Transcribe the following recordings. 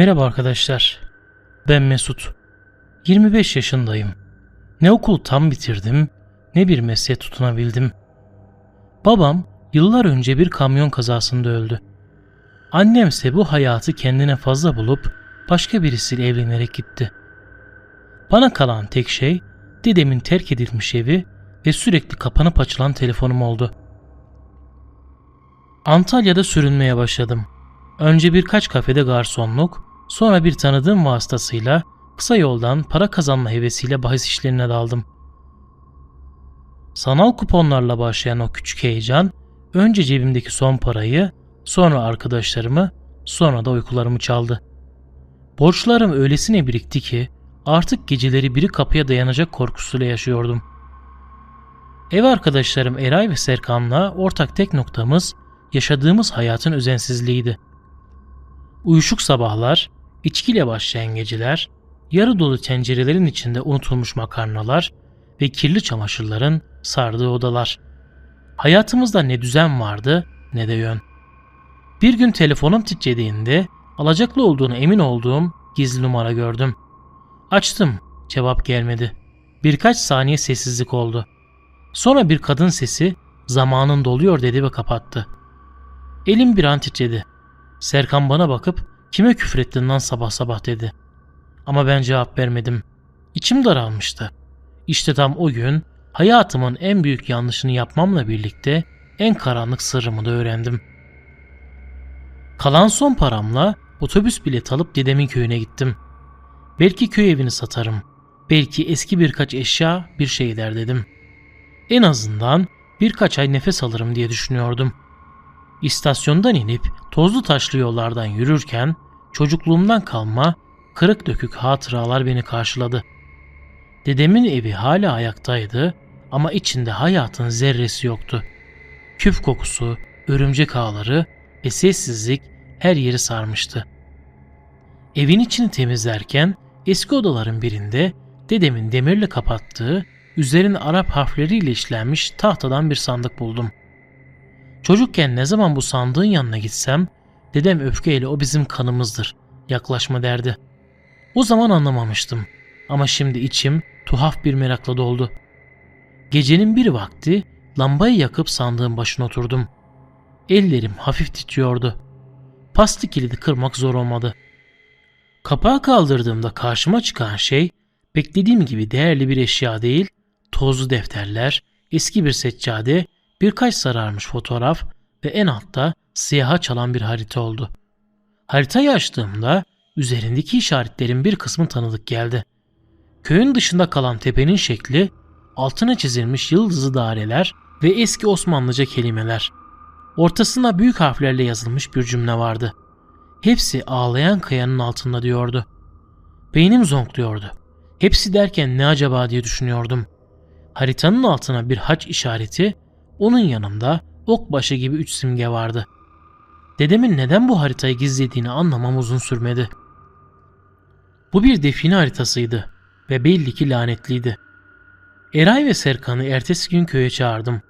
Merhaba arkadaşlar. Ben Mesut. 25 yaşındayım. Ne okul tam bitirdim, ne bir mesleğe tutunabildim. Babam yıllar önce bir kamyon kazasında öldü. Annemse bu hayatı kendine fazla bulup başka birisiyle evlenerek gitti. Bana kalan tek şey dedemin terk edilmiş evi ve sürekli kapanıp açılan telefonum oldu. Antalya'da sürünmeye başladım. Önce birkaç kafede garsonluk, sonra bir tanıdığım vasıtasıyla kısa yoldan para kazanma hevesiyle bahis işlerine daldım. Sanal kuponlarla başlayan o küçük heyecan, önce cebimdeki son parayı, sonra arkadaşlarımı, sonra da uykularımı çaldı. Borçlarım öylesine birikti ki artık geceleri biri kapıya dayanacak korkusuyla yaşıyordum. Ev arkadaşlarım Eray ve Serkan'la ortak tek noktamız yaşadığımız hayatın özensizliğiydi. Uyuşuk sabahlar, içkiyle başlayan geceler, yarı dolu tencerelerin içinde unutulmuş makarnalar ve kirli çamaşırların sardığı odalar. Hayatımızda ne düzen vardı ne de yön. Bir gün telefonum titrediğinde alacaklı olduğunu emin olduğum gizli numara gördüm. Açtım, cevap gelmedi. Birkaç saniye sessizlik oldu. Sonra bir kadın sesi zamanın doluyor dedi ve kapattı. Elim bir an titredi. Serkan bana bakıp kime küfrettin lan sabah sabah dedi. Ama ben cevap vermedim. İçim daralmıştı. İşte tam o gün hayatımın en büyük yanlışını yapmamla birlikte en karanlık sırrımı da öğrendim. Kalan son paramla otobüs bilet alıp dedemin köyüne gittim. Belki köy evini satarım. Belki eski birkaç eşya bir şeyler dedim. En azından birkaç ay nefes alırım diye düşünüyordum. İstasyondan inip tozlu taşlı yollardan yürürken çocukluğumdan kalma kırık dökük hatıralar beni karşıladı. Dedemin evi hala ayaktaydı ama içinde hayatın zerresi yoktu. Küf kokusu, örümcek ağları ve sessizlik her yeri sarmıştı. Evin içini temizlerken eski odaların birinde dedemin demirle kapattığı, üzerine Arap harfleriyle işlenmiş tahtadan bir sandık buldum. Çocukken ne zaman bu sandığın yanına gitsem dedem öfkeyle o bizim kanımızdır, yaklaşma derdi. O zaman anlamamıştım ama şimdi içim tuhaf bir merakla doldu. Gecenin bir vakti lambayı yakıp sandığın başına oturdum. Ellerim hafif titriyordu. Pastı kilidi kırmak zor olmadı. Kapağı kaldırdığımda karşıma çıkan şey beklediğim gibi değerli bir eşya değil, tozlu defterler, eski bir seccade, birkaç sararmış fotoğraf ve en altta siyaha çalan bir harita oldu. Haritayı açtığımda üzerindeki işaretlerin bir kısmı tanıdık geldi. Köyün dışında kalan tepenin şekli, altına çizilmiş yıldızlı daireler ve eski Osmanlıca kelimeler. Ortasında büyük harflerle yazılmış bir cümle vardı. Hepsi ağlayan kayanın altında diyordu. Beynim zonkluyordu. Hepsi derken ne acaba diye düşünüyordum. Haritanın altına bir haç işareti, onun yanında ok başı gibi üç simge vardı. Dedemin neden bu haritayı gizlediğini anlamam uzun sürmedi. Bu bir define haritasıydı ve belli ki lanetliydi. Eray ve Serkan'ı ertesi gün köye çağırdım.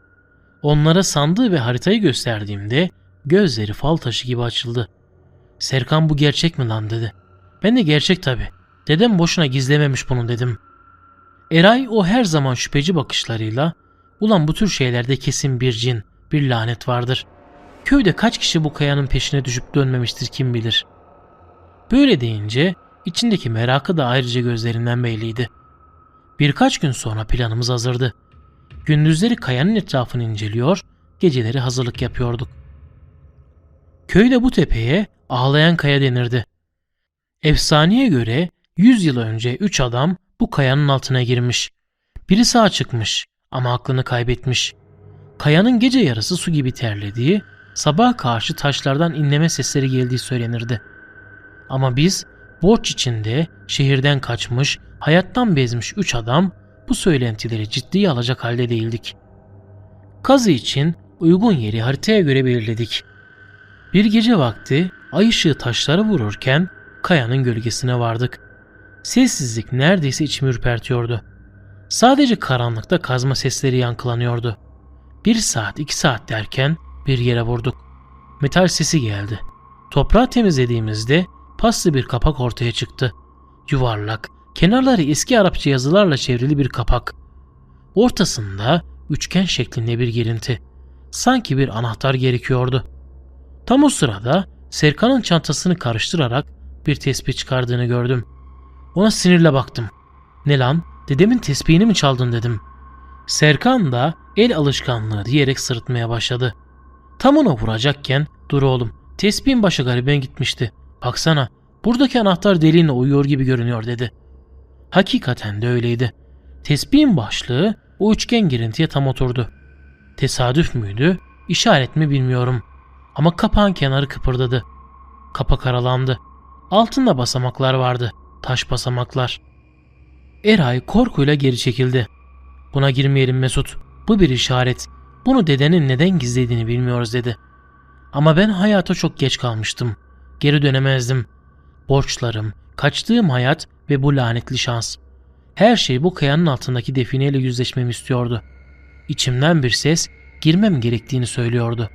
Onlara sandığı ve haritayı gösterdiğimde gözleri fal taşı gibi açıldı. Serkan bu gerçek mi lan dedi. Ben de gerçek tabi. Dedem boşuna gizlememiş bunu dedim. Eray o her zaman şüpheci bakışlarıyla ulan bu tür şeylerde kesin bir cin, bir lanet vardır. Köyde kaç kişi bu kayanın peşine düşüp dönmemiştir kim bilir. Böyle deyince içindeki merakı da ayrıca gözlerinden belliydi. Birkaç gün sonra planımız hazırdı. Gündüzleri kayanın etrafını inceliyor, geceleri hazırlık yapıyorduk. Köyde bu tepeye ağlayan kaya denirdi. Efsaneye göre 100 yıl önce 3 adam bu kayanın altına girmiş. Biri sağ çıkmış ama aklını kaybetmiş. Kayanın gece yarısı su gibi terlediği, sabah karşı taşlardan inleme sesleri geldiği söylenirdi. Ama biz borç içinde şehirden kaçmış, hayattan bezmiş üç adam bu söylentileri ciddiye alacak halde değildik. Kazı için uygun yeri haritaya göre belirledik. Bir gece vakti ay ışığı taşları vururken kayanın gölgesine vardık. Sessizlik neredeyse içimi ürpertiyordu. Sadece karanlıkta kazma sesleri yankılanıyordu. Bir saat iki saat derken bir yere vurduk. Metal sesi geldi. Toprağı temizlediğimizde paslı bir kapak ortaya çıktı. Yuvarlak, kenarları eski Arapça yazılarla çevrili bir kapak. Ortasında üçgen şeklinde bir girinti. Sanki bir anahtar gerekiyordu. Tam o sırada Serkan'ın çantasını karıştırarak bir tespih çıkardığını gördüm. Ona sinirle baktım. Ne lan? Dedemin tespihini mi çaldın dedim. Serkan da el alışkanlığı diyerek sırıtmaya başladı. Tam ona vuracakken dur oğlum tespihin başı gariben gitmişti. Baksana buradaki anahtar deliğine uyuyor gibi görünüyor dedi. Hakikaten de öyleydi. Tespihin başlığı o üçgen girintiye tam oturdu. Tesadüf müydü, işaret mi bilmiyorum. Ama kapağın kenarı kıpırdadı. Kapak aralandı. Altında basamaklar vardı. Taş basamaklar. Eray korkuyla geri çekildi. Buna girmeyelim Mesut. Bu bir işaret. Bunu dedenin neden gizlediğini bilmiyoruz dedi. Ama ben hayata çok geç kalmıştım. Geri dönemezdim. Borçlarım, kaçtığım hayat ve bu lanetli şans. Her şey bu kayanın altındaki defineyle yüzleşmemi istiyordu. İçimden bir ses girmem gerektiğini söylüyordu.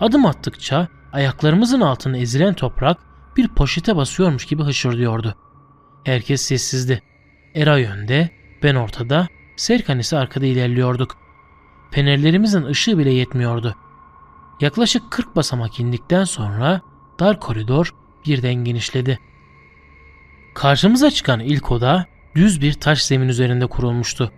Adım attıkça ayaklarımızın altında ezilen toprak bir poşete basıyormuş gibi hışırdıyordu. Herkes sessizdi. Eray önde, ben ortada, Serkan ise arkada ilerliyorduk. Fenerlerimizin ışığı bile yetmiyordu. Yaklaşık 40 basamak indikten sonra dar koridor birden genişledi. Karşımıza çıkan ilk oda düz bir taş zemin üzerinde kurulmuştu.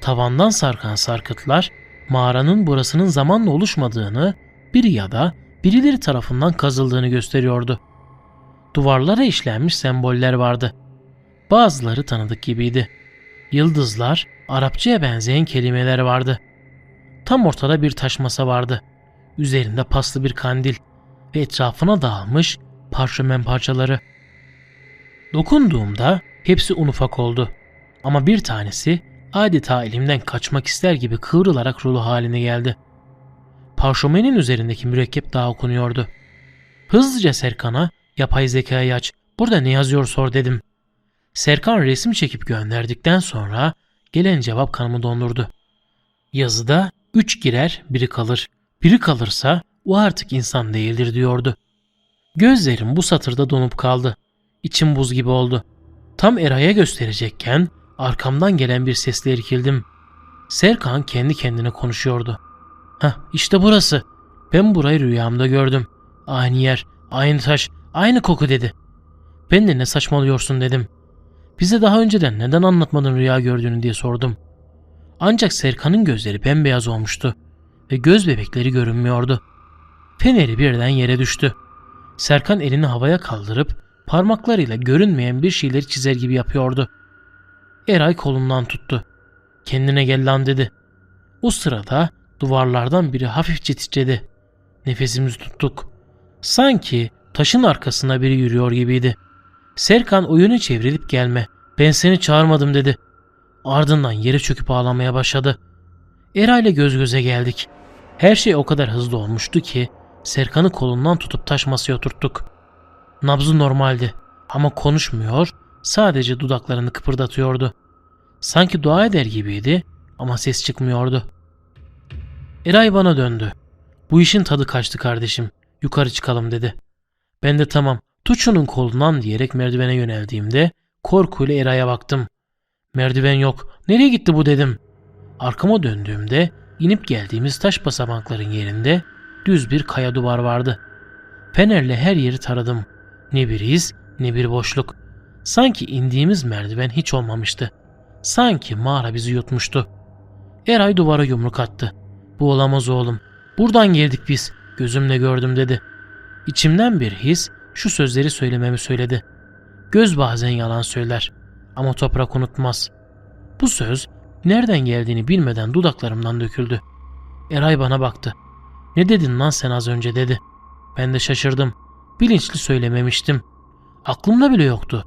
Tavandan sarkan sarkıtlar mağaranın burasının zamanla oluşmadığını, biri ya da birileri tarafından kazıldığını gösteriyordu. Duvarlara işlenmiş semboller vardı. Bazıları tanıdık gibiydi. Yıldızlar, Arapçaya benzeyen kelimeler vardı. Tam ortada bir taş masa vardı. Üzerinde paslı bir kandil ve etrafına dağılmış parşömen parçaları. Dokunduğumda hepsi un ufak oldu. Ama bir tanesi adeta elimden kaçmak ister gibi kıvrılarak rulo haline geldi. Parşömenin üzerindeki mürekkep daha okunuyordu. Hızlıca Serkan'a yapay zekayı aç, burada ne yazıyor sor dedim. Serkan resim çekip gönderdikten sonra gelen cevap kanımı dondurdu. Yazıda üç girer biri kalır. Biri kalırsa o artık insan değildir diyordu. Gözlerim bu satırda donup kaldı. İçim buz gibi oldu. Tam Eray'a gösterecekken arkamdan gelen bir sesle irkildim. Serkan kendi kendine konuşuyordu. Hah işte burası. Ben burayı rüyamda gördüm. Aynı yer, aynı taş, aynı koku dedi. Ben de ne saçmalıyorsun dedim. Bize daha önceden neden anlatmadın rüya gördüğünü diye sordum. Ancak Serkan'ın gözleri bembeyaz olmuştu ve göz bebekleri görünmüyordu. Feneri birden yere düştü. Serkan elini havaya kaldırıp parmaklarıyla görünmeyen bir şeyleri çizer gibi yapıyordu. Eray kolundan tuttu. Kendine gel lan dedi. O sırada duvarlardan biri hafifçe titredi. Nefesimizi tuttuk. Sanki taşın arkasına biri yürüyor gibiydi. Serkan oyunu çevrilip gelme. Ben seni çağırmadım dedi. Ardından yere çöküp ağlamaya başladı. Era ile göz göze geldik. Her şey o kadar hızlı olmuştu ki Serkan'ı kolundan tutup taş masaya oturttuk. Nabzı normaldi ama konuşmuyor, sadece dudaklarını kıpırdatıyordu. Sanki dua eder gibiydi ama ses çıkmıyordu. Eray bana döndü. Bu işin tadı kaçtı kardeşim. Yukarı çıkalım dedi. Ben de tamam tut şunun kolundan diyerek merdivene yöneldiğimde korkuyla Eray'a baktım. Merdiven yok. Nereye gitti bu dedim. Arkama döndüğümde inip geldiğimiz taş basamakların yerinde düz bir kaya duvar vardı. Fenerle her yeri taradım. Ne bir iz ne bir boşluk. Sanki indiğimiz merdiven hiç olmamıştı. Sanki mağara bizi yutmuştu. Eray duvara yumruk attı. Bu olamaz oğlum. Buradan geldik biz. Gözümle gördüm dedi. İçimden bir his şu sözleri söylememi söyledi. Göz bazen yalan söyler ama toprak unutmaz. Bu söz nereden geldiğini bilmeden dudaklarımdan döküldü. Eray bana baktı. Ne dedin lan sen az önce dedi. Ben de şaşırdım. Bilinçli söylememiştim. Aklımda bile yoktu.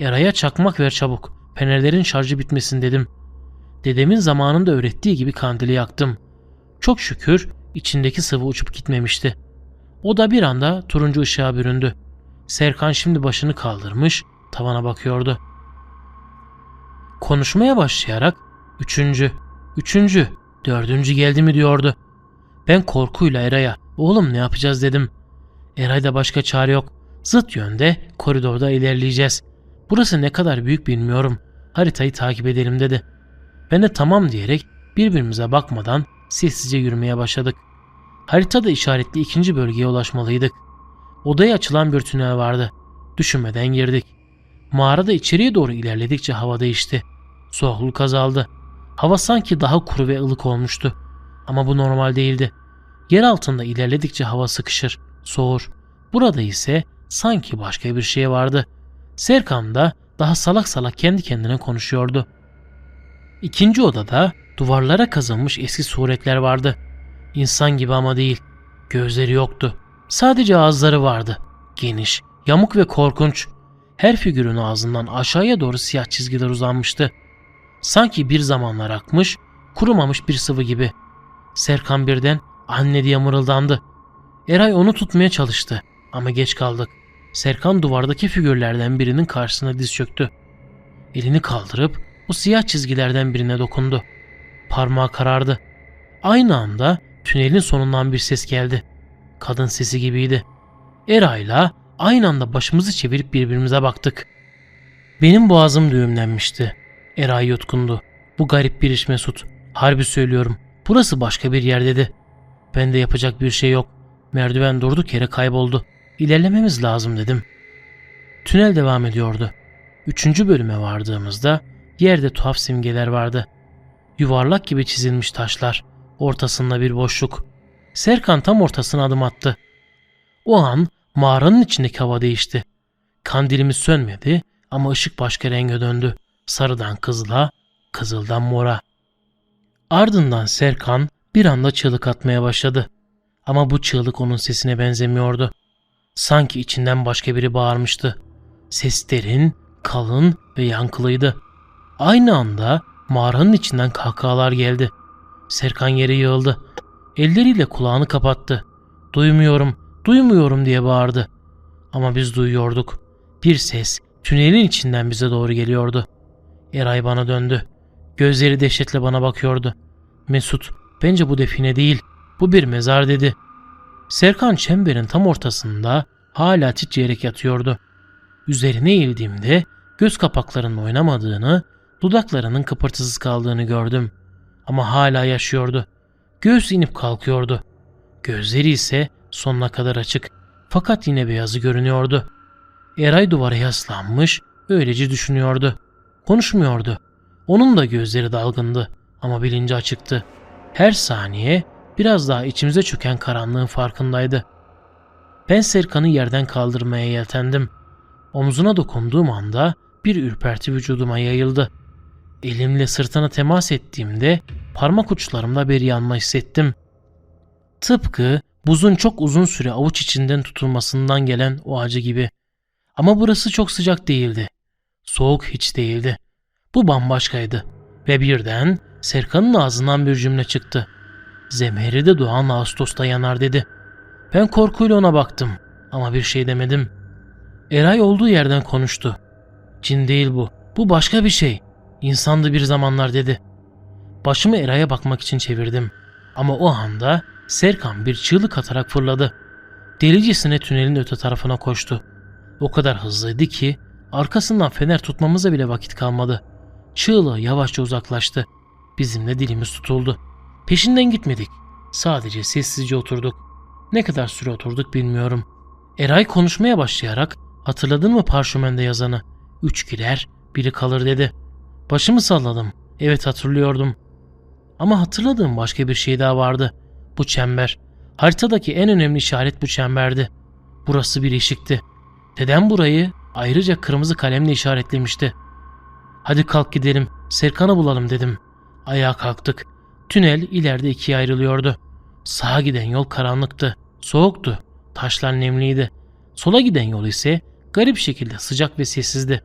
Eray'a çakmak ver çabuk. Fenerlerin şarjı bitmesin dedim. Dedemin zamanında öğrettiği gibi kandili yaktım. Çok şükür içindeki sıvı uçup gitmemişti. O da bir anda turuncu ışığa büründü. Serkan şimdi başını kaldırmış, tavana bakıyordu. Konuşmaya başlayarak üçüncü, üçüncü, dördüncü geldi mi diyordu. Ben korkuyla Eray'a oğlum ne yapacağız dedim. Eray'da başka çare yok. Zıt yönde koridorda ilerleyeceğiz. Burası ne kadar büyük bilmiyorum. Haritayı takip edelim dedi. Ben de tamam diyerek birbirimize bakmadan sessizce yürümeye başladık. Haritada işaretli ikinci bölgeye ulaşmalıydık. Odaya açılan bir tünel vardı. Düşünmeden girdik. Mağarada içeriye doğru ilerledikçe hava değişti. Soğukluk azaldı. Hava sanki daha kuru ve ılık olmuştu. Ama bu normal değildi. Yer altında ilerledikçe hava sıkışır, soğur. Burada ise sanki başka bir şey vardı. Serkan da daha salak salak kendi kendine konuşuyordu. İkinci odada duvarlara kazınmış eski suretler vardı. İnsan gibi ama değil. Gözleri yoktu. Sadece ağızları vardı. Geniş, yamuk ve korkunç. Her figürün ağzından aşağıya doğru siyah çizgiler uzanmıştı. Sanki bir zamanlar akmış, kurumamış bir sıvı gibi. Serkan birden anne diye mırıldandı. Eray onu tutmaya çalıştı ama geç kaldık. Serkan duvardaki figürlerden birinin karşısına diz çöktü. Elini kaldırıp o siyah çizgilerden birine dokundu. Parmağı karardı. Aynı anda tünelin sonundan bir ses geldi. Kadın sesi gibiydi. Eray'la aynı anda başımızı çevirip birbirimize baktık. Benim boğazım düğümlenmişti. Eray yutkundu. Bu garip bir iş Mesut. Harbi söylüyorum. Burası başka bir yer dedi. Ben de yapacak bir şey yok. Merdiven durduk yere kayboldu. İlerlememiz lazım dedim. Tünel devam ediyordu. Üçüncü bölüme vardığımızda yerde tuhaf simgeler vardı. Yuvarlak gibi çizilmiş taşlar. Ortasında bir boşluk. Serkan tam ortasına adım attı. O an mağaranın içindeki hava değişti. Kandilimiz sönmedi ama ışık başka renge döndü. Sarıdan kızıla, kızıldan mora. Ardından Serkan bir anda çığlık atmaya başladı. Ama bu çığlık onun sesine benzemiyordu. Sanki içinden başka biri bağırmıştı. Ses derin, kalın ve yankılıydı. Aynı anda mağaranın içinden kahkahalar geldi. Serkan yere yığıldı. Elleriyle kulağını kapattı. Duymuyorum, duymuyorum diye bağırdı. Ama biz duyuyorduk. Bir ses tünelin içinden bize doğru geliyordu. Eray bana döndü. Gözleri dehşetle bana bakıyordu. Mesut, bence bu define değil, bu bir mezar dedi. Serkan çemberin tam ortasında hala titreyerek yatıyordu. Üzerine eğildiğimde göz kapaklarının oynamadığını, dudaklarının kıpırtısız kaldığını gördüm. Ama hala yaşıyordu. Göğüs inip kalkıyordu. Gözleri ise sonuna kadar açık. Fakat yine beyazı görünüyordu. Eray duvara yaslanmış, öylece düşünüyordu. Konuşmuyordu. Onun da gözleri dalgındı ama bilinci açıktı. Her saniye biraz daha içimize çöken karanlığın farkındaydı. Ben Serkan'ı yerden kaldırmaya yeltendim. Omzuna dokunduğum anda bir ürperti vücuduma yayıldı. Elimle sırtına temas ettiğimde parmak uçlarımda bir yanma hissettim. Tıpkı buzun çok uzun süre avuç içinden tutulmasından gelen o acı gibi. Ama burası çok sıcak değildi. Soğuk hiç değildi. Bu bambaşkaydı. Ve birden Serkan'ın ağzından bir cümle çıktı. Zemheride doğan Ağustos'ta yanar dedi. Ben korkuyla ona baktım ama bir şey demedim. Eray olduğu yerden konuştu. Cin değil bu. Bu başka bir şey. İnsandı bir zamanlar dedi. Başımı Eray'a bakmak için çevirdim. Ama o anda Serkan bir çığlık atarak fırladı. Delicesine tünelin öte tarafına koştu. O kadar hızlıydı ki arkasından fener tutmamıza bile vakit kalmadı. Çığlığı yavaşça uzaklaştı. Bizimle dilimiz tutuldu. Peşinden gitmedik. Sadece sessizce oturduk. Ne kadar süre oturduk bilmiyorum. Eray konuşmaya başlayarak hatırladın mı parşömende yazanı? Üç gider, biri kalır dedi. Başımı salladım. Evet hatırlıyordum. Ama hatırladığım başka bir şey daha vardı. Bu çember. Haritadaki en önemli işaret bu çemberdi. Burası bir eşikti. Dedem burayı ayrıca kırmızı kalemle işaretlemişti. Hadi kalk gidelim, Serkan'ı bulalım dedim. Ayağa kalktık. Tünel ileride ikiye ayrılıyordu. Sağa giden yol karanlıktı, soğuktu, taşlar nemliydi. Sola giden yol ise garip şekilde sıcak ve sessizdi.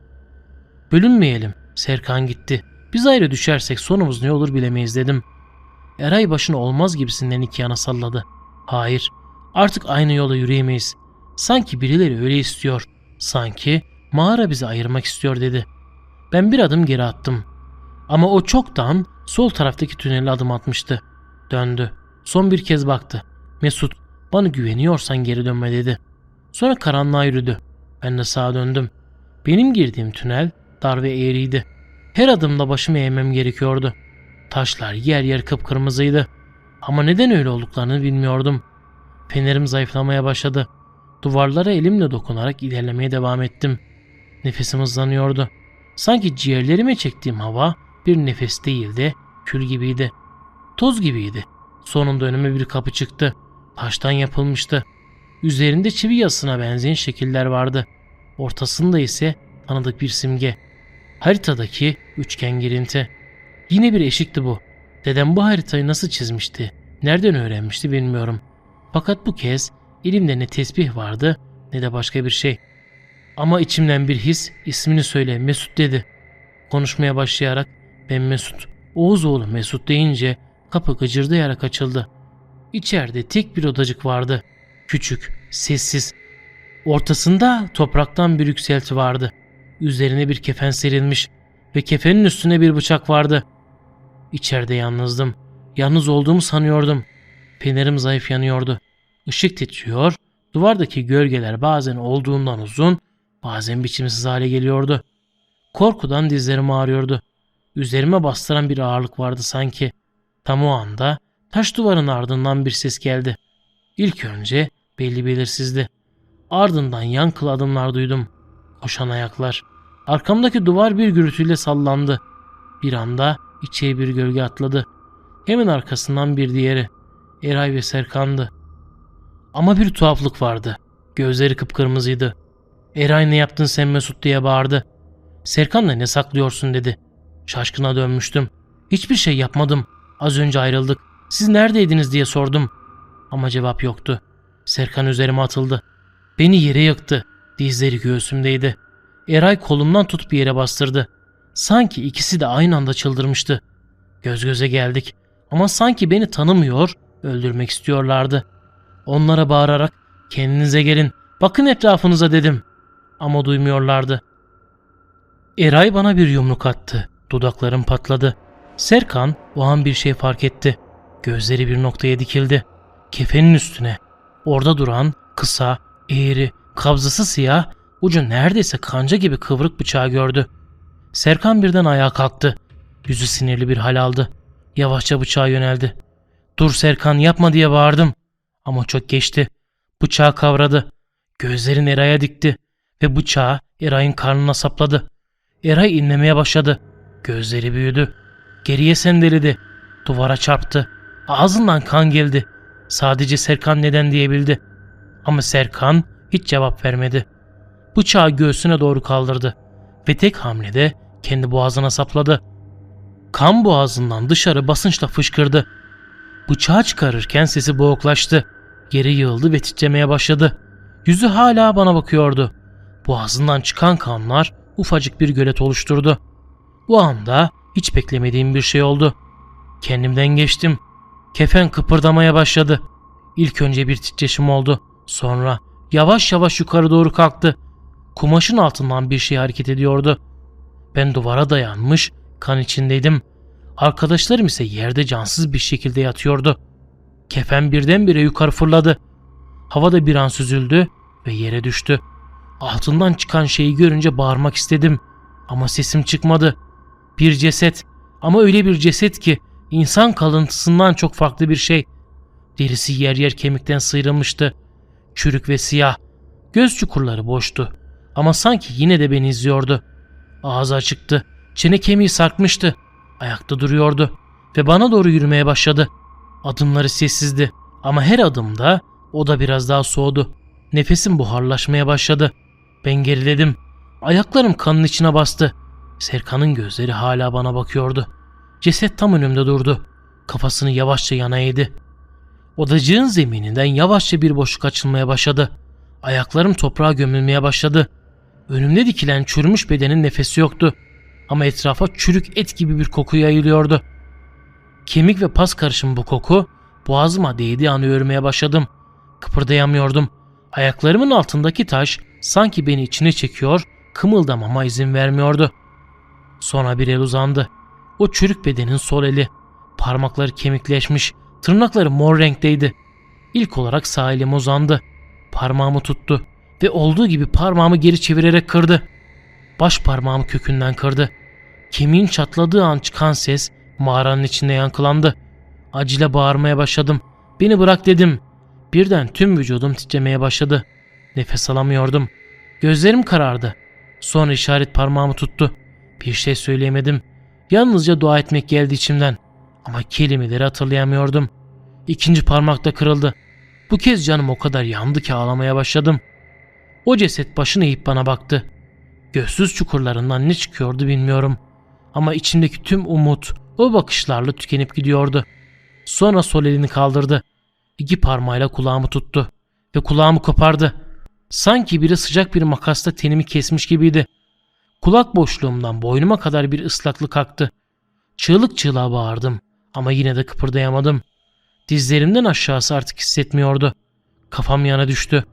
Bölünmeyelim, Serkan gitti. Biz ayrı düşersek sonumuz ne olur bilemeyiz dedim. Eray başını olmaz gibisinden iki yana salladı. Hayır, artık aynı yola yürüyemeyiz. Sanki birileri öyle istiyor. Sanki mağara bizi ayırmak istiyor dedi. Ben bir adım geri attım. Ama o çoktan sol taraftaki tünele adım atmıştı. Döndü. Son bir kez baktı. Mesut bana güveniyorsan geri dönme dedi. Sonra karanlığa yürüdü. Ben de sağa döndüm. Benim girdiğim tünel dar ve eğriydi. Her adımda başımı eğmem gerekiyordu. Taşlar yer yer kıpkırmızıydı. Ama neden öyle olduklarını bilmiyordum. Fenerim zayıflamaya başladı. Duvarlara elimle dokunarak ilerlemeye devam ettim. Nefesim hızlanıyordu. Sanki ciğerlerime çektiğim hava bir nefes değildi, kül gibiydi. Toz gibiydi. Sonunda önüme bir kapı çıktı. Taştan yapılmıştı. Üzerinde çivi yasına benzeyen şekiller vardı. Ortasında ise tanıdık bir simge. Haritadaki üçgen girinti. Yine bir eşikti bu. Dedem bu haritayı nasıl çizmişti, nereden öğrenmişti bilmiyorum. Fakat bu kez elimde ne tesbih vardı ne de başka bir şey. Ama içimden bir his ismini söyle Mesut dedi. Konuşmaya başlayarak ben Mesut, Oğuzoğlu Mesut deyince kapı gıcırdayarak açıldı. İçeride tek bir odacık vardı. Küçük, sessiz. Ortasında topraktan bir yükselti vardı. Üzerine bir kefen serilmiş ve kefenin üstüne bir bıçak vardı. İçeride yalnızdım. Yalnız olduğumu sanıyordum. Fenerim zayıf yanıyordu. Işık titriyor, duvardaki gölgeler bazen olduğundan uzun, bazen biçimsiz hale geliyordu. Korkudan dizlerim ağrıyordu. Üzerime bastıran bir ağırlık vardı sanki. Tam o anda taş duvarın ardından bir ses geldi. İlk önce belli belirsizdi. Ardından yankılı adımlar duydum. Koşan ayaklar. Arkamdaki duvar bir gürültüyle sallandı. Bir anda içeri bir gölge atladı. Hemen arkasından bir diğeri. Eray ve Serkan'dı. Ama bir tuhaflık vardı. Gözleri kıpkırmızıydı. Eray ne yaptın sen Mesut diye bağırdı. Serkan da ne saklıyorsun dedi. Şaşkına dönmüştüm. Hiçbir şey yapmadım. Az önce ayrıldık. Siz neredeydiniz diye sordum. Ama cevap yoktu. Serkan üzerime atıldı. Beni yere yıktı. Dizleri göğsümdeydi. Eray kolumdan tut bir yere bastırdı. Sanki ikisi de aynı anda çıldırmıştı. Göz göze geldik ama sanki beni tanımıyor, öldürmek istiyorlardı. Onlara bağırarak kendinize gelin, bakın etrafınıza dedim. Ama duymuyorlardı. Eray bana bir yumruk attı. Dudaklarım patladı. Serkan o an bir şey fark etti. Gözleri bir noktaya dikildi. Kefenin üstüne. Orada duran kısa, eğri, kabzası siyah, ucu neredeyse kanca gibi kıvrık bıçağı gördü. Serkan birden ayağa kalktı. Yüzü sinirli bir hal aldı. Yavaşça bıçağa yöneldi. Dur Serkan yapma diye bağırdım. Ama çok geçti. Bıçağı kavradı. Gözlerin Eray'a dikti ve bıçağı Eray'ın karnına sapladı. Eray inlemeye başladı. Gözleri büyüdü. Geriye sendeledi. Duvara çarptı. Ağzından kan geldi. Sadece Serkan neden diyebildi. Ama Serkan hiç cevap vermedi. Bıçağı göğsüne doğru kaldırdı ve tek hamlede kendi boğazına sapladı. Kan boğazından dışarı basınçla fışkırdı. Bıçağı çıkarırken sesi boğuklaştı. Geri yığıldı ve titremeye başladı. Yüzü hala bana bakıyordu. Boğazından çıkan kanlar ufacık bir gölet oluşturdu. Bu anda hiç beklemediğim bir şey oldu. Kendimden geçtim. Kefen kıpırdamaya başladı. İlk önce bir titreşim oldu. Sonra yavaş yavaş yukarı doğru kalktı. Kumaşın altından bir şey hareket ediyordu. Ben duvara dayanmış, kan içindeydim. Arkadaşlarım ise yerde cansız bir şekilde yatıyordu. Kefen birdenbire yukarı fırladı. Havada bir an süzüldü ve yere düştü. Altından çıkan şeyi görünce bağırmak istedim. Ama sesim çıkmadı. Bir ceset ama öyle bir ceset ki insan kalıntısından çok farklı bir şey. Derisi yer yer kemikten sıyrılmıştı. Çürük ve siyah. Göz çukurları boştu. Ama sanki yine de beni izliyordu. Ağzı açıktı. Çene kemiği sarkmıştı. Ayakta duruyordu. Ve bana doğru yürümeye başladı. Adımları sessizdi. Ama her adımda o da biraz daha soğudu. Nefesim buharlaşmaya başladı. Ben geriledim. Ayaklarım kanın içine bastı. Serkan'ın gözleri hala bana bakıyordu. Ceset tam önümde durdu. Kafasını yavaşça yana eğdi. Odacığın zemininden yavaşça bir boşluk açılmaya başladı. Ayaklarım toprağa gömülmeye başladı. Önümde dikilen çürümüş bedenin nefesi yoktu. Ama etrafa çürük et gibi bir koku yayılıyordu. Kemik ve pas karışım bu koku boğazıma değdiği an örmeye başladım. Kıpırdayamıyordum. Ayaklarımın altındaki taş sanki beni içine çekiyor, kımıldamama izin vermiyordu. Sonra bir el uzandı. O çürük bedenin sol eli. Parmakları kemikleşmiş, tırnakları mor renkteydi. İlk olarak sağ elim uzandı. Parmağımı tuttu ve olduğu gibi parmağımı geri çevirerek kırdı. Baş parmağımı kökünden kırdı. Kemiğin çatladığı an çıkan ses mağaranın içinde yankılandı. Acile bağırmaya başladım. Beni bırak dedim. Birden tüm vücudum titremeye başladı. Nefes alamıyordum. Gözlerim karardı. Sonra işaret parmağımı tuttu. Bir şey söyleyemedim. Yalnızca dua etmek geldi içimden. Ama kelimeleri hatırlayamıyordum. İkinci parmak da kırıldı. Bu kez canım o kadar yandı ki ağlamaya başladım. O ceset başını eğip bana baktı. Gözsüz çukurlarından ne çıkıyordu bilmiyorum. Ama içimdeki tüm umut o bakışlarla tükenip gidiyordu. Sonra sol elini kaldırdı. İki parmağıyla kulağımı tuttu ve kulağımı kopardı. Sanki biri sıcak bir makasla tenimi kesmiş gibiydi. Kulak boşluğumdan boynuma kadar bir ıslaklık aktı. Çığlık çığlığa bağırdım ama yine de kıpırdayamadım. Dizlerimden aşağısı artık hissetmiyordu. Kafam yana düştü.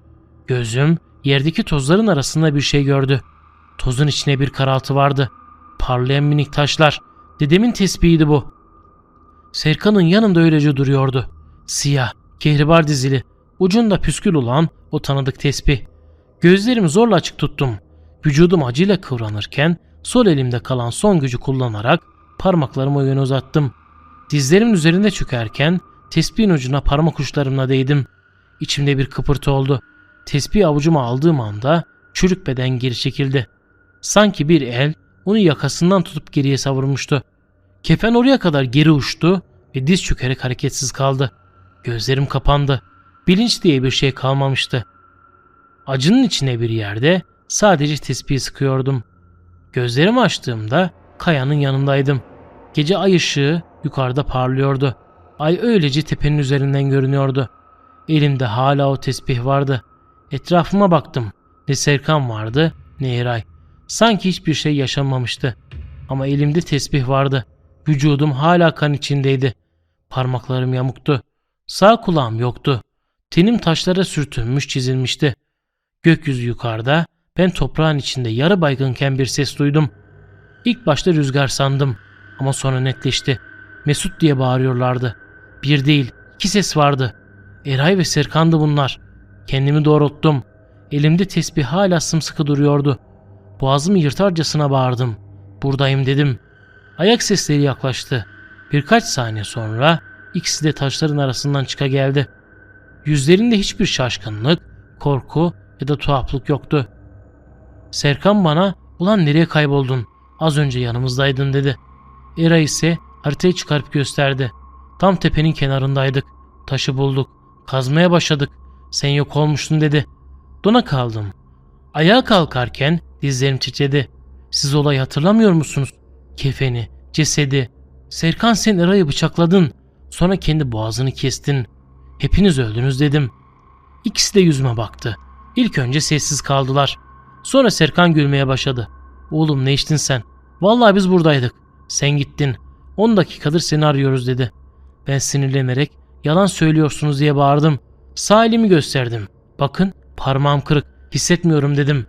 Gözüm yerdeki tozların arasında bir şey gördü. Tozun içine bir karaltı vardı. Parlayan minik taşlar. Dedemin tespihiydi bu. Serkan'ın yanında öylece duruyordu. Siyah, kehribar dizili, ucunda püskül olan o tanıdık tesbih. Gözlerimi zorla açık tuttum. Vücudum acıyla kıvranırken sol elimde kalan son gücü kullanarak parmaklarımı o yöne uzattım. Dizlerimin üzerinde çökerken tespihin ucuna parmak uçlarımla değdim. İçimde bir kıpırtı oldu. Tesbih avucuma aldığım anda çürük beden geri çekildi. Sanki bir el onu yakasından tutup geriye savurmuştu. Kefen oraya kadar geri uçtu ve diz çökerek hareketsiz kaldı. Gözlerim kapandı. Bilinç diye bir şey kalmamıştı. Acının içine bir yerde sadece tespihi sıkıyordum. Gözlerimi açtığımda kayanın yanındaydım. Gece ay ışığı yukarıda parlıyordu. Ay öylece tepenin üzerinden görünüyordu. Elimde hala o tesbih vardı. Etrafıma baktım. Ne Serkan vardı ne Eray. Sanki hiçbir şey yaşanmamıştı. Ama elimde tesbih vardı. Vücudum hala kan içindeydi. Parmaklarım yamuktu. Sağ kulağım yoktu. Tenim taşlara sürtünmüş çizilmişti. Gökyüzü yukarıda, ben toprağın içinde yarı baygınken bir ses duydum. İlk başta rüzgar sandım ama sonra netleşti. Mesut diye bağırıyorlardı. Bir değil, iki ses vardı. Eray ve Serkan'dı bunlar. Kendimi doğrulttum. Elimde tesbih hala sımsıkı duruyordu. Boğazımı yırtarcasına bağırdım. Buradayım dedim. Ayak sesleri yaklaştı. Birkaç saniye sonra ikisi de taşların arasından çıka geldi. Yüzlerinde hiçbir şaşkınlık, korku ya da tuhaflık yoktu. Serkan bana ulan nereye kayboldun az önce yanımızdaydın dedi. Era ise haritayı çıkarıp gösterdi. Tam tepenin kenarındaydık. Taşı bulduk. Kazmaya başladık. Sen yok olmuştun dedi. Dona kaldım. Ayağa kalkarken dizlerim titredi. Siz olayı hatırlamıyor musunuz? Kefeni, cesedi. Serkan sen Era'yı bıçakladın. Sonra kendi boğazını kestin. Hepiniz öldünüz dedim. İkisi de yüzüme baktı. İlk önce sessiz kaldılar. Sonra Serkan gülmeye başladı. Oğlum ne içtin sen? Vallahi biz buradaydık. Sen gittin. 10 dakikadır seni arıyoruz dedi. Ben sinirlenerek yalan söylüyorsunuz diye bağırdım. Sağ elimi gösterdim. Bakın parmağım kırık. Hissetmiyorum dedim.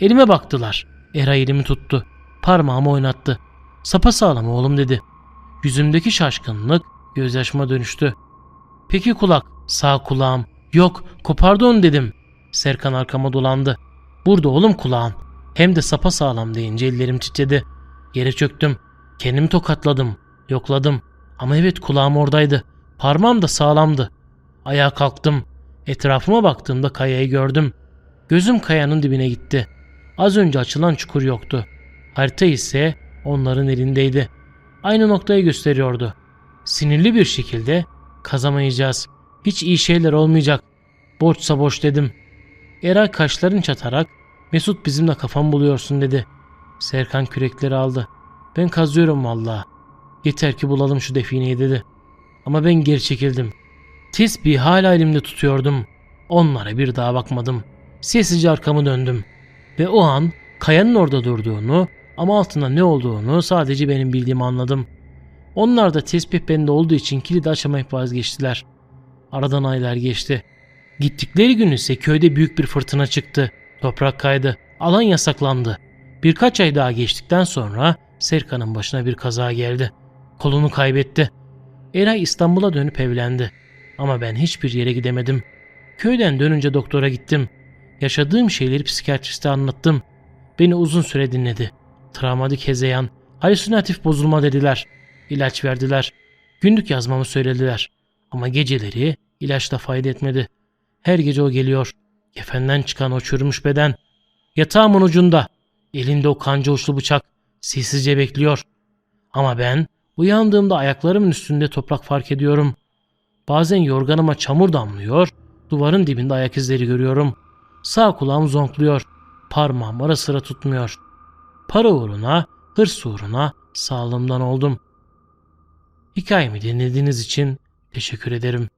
Elime baktılar. Era elimi tuttu. Parmağımı oynattı. Sapa sağlam oğlum dedi. Yüzümdeki şaşkınlık gözyaşıma dönüştü. Peki kulak, sağ kulağım. Yok, kopardı onu dedim. Serkan arkama dolandı. Burada oğlum kulağım. Hem de sapa sağlam deyince ellerim titredi. Yere çöktüm. Kendimi tokatladım. Yokladım. Ama evet kulağım oradaydı. Parmağım da sağlamdı. Ayağa kalktım. Etrafıma baktığımda kayayı gördüm. Gözüm kayanın dibine gitti. Az önce açılan çukur yoktu. Harita ise onların elindeydi. Aynı noktayı gösteriyordu. Sinirli bir şekilde kazamayacağız. Hiç iyi şeyler olmayacak. Borçsa boş dedim. Eray kaşların çatarak Mesut bizimle kafam buluyorsun dedi. Serkan kürekleri aldı. Ben kazıyorum valla. Yeter ki bulalım şu defineyi dedi. Ama ben geri çekildim. Tesbihi hala elimde tutuyordum. Onlara bir daha bakmadım. Sessizce arkamı döndüm. Ve o an kayanın orada durduğunu ama altında ne olduğunu sadece benim bildiğimi anladım. Onlar da tesbih bende olduğu için kilidi açamayıp vazgeçtiler. Aradan aylar geçti. Gittikleri gün ise köyde büyük bir fırtına çıktı. Toprak kaydı. Alan yasaklandı. Birkaç ay daha geçtikten sonra Serkan'ın başına bir kaza geldi. Kolunu kaybetti. Eray İstanbul'a dönüp evlendi. Ama ben hiçbir yere gidemedim. Köyden dönünce doktora gittim. Yaşadığım şeyleri psikiyatriste anlattım. Beni uzun süre dinledi. Travmatik hezeyan, halüsinatif bozulma dediler. İlaç verdiler. Günlük yazmamı söylediler. Ama geceleri ilaç da fayda etmedi. Her gece o geliyor. Kefenden çıkan o çürümüş beden. Yatağımın ucunda. Elinde o kanca uçlu bıçak. Sessizce bekliyor. Ama ben uyandığımda ayaklarımın üstünde toprak fark ediyorum. Bazen yorganıma çamur damlıyor. Duvarın dibinde ayak izleri görüyorum. Sağ kulağım zonkluyor. Parmağım ara sıra tutmuyor. Para uğruna, hırs uğruna sağlığımdan oldum. Hikayemi dinlediğiniz için teşekkür ederim.